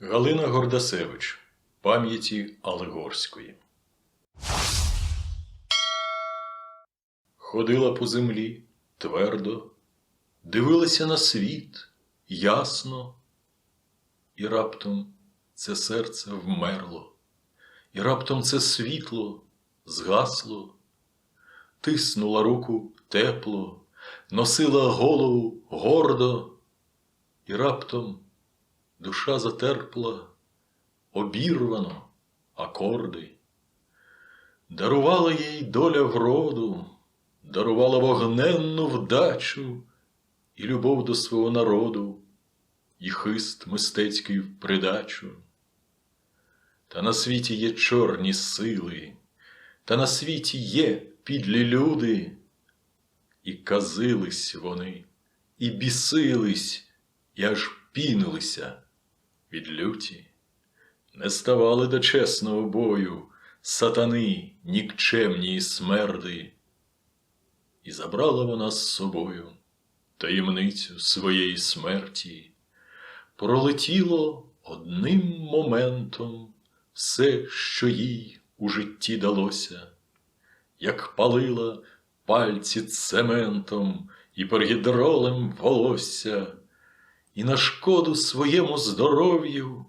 Галина Гордасевич. Пам'яті Алегорської. Ходила по землі твердо, дивилася на світ ясно, і раптом це серце вмерло, і раптом це світло згасло, тиснула руку тепло, носила голову гордо, і раптом душа затерпла, обірвано акорди. Дарувала їй доля вроду, дарувала вогненну вдачу і любов до свого народу, і хист мистецький в придачу. Та на світі є чорні сили, та на світі є підлі люди, і казились вони, і бісились, і аж пінилися від люті, не ставали до чесного бою сатани нікчемні смерди, і забрала вона з собою таємницю своєї смерті, пролетіло одним моментом все, що їй у житті далося, як палила пальці цементом і пергідролем волосся, і на шкоду своєму здоров'ю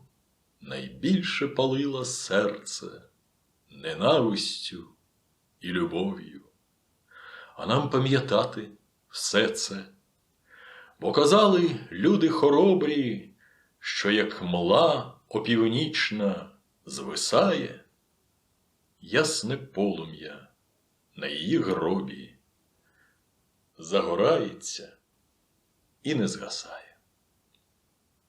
найбільше палила серце ненавистю і любов'ю. А нам пам'ятати все це, бо казали люди хоробрі, що як мла опівнічна звисає, ясне полум'я на її гробі загорається і не згасає.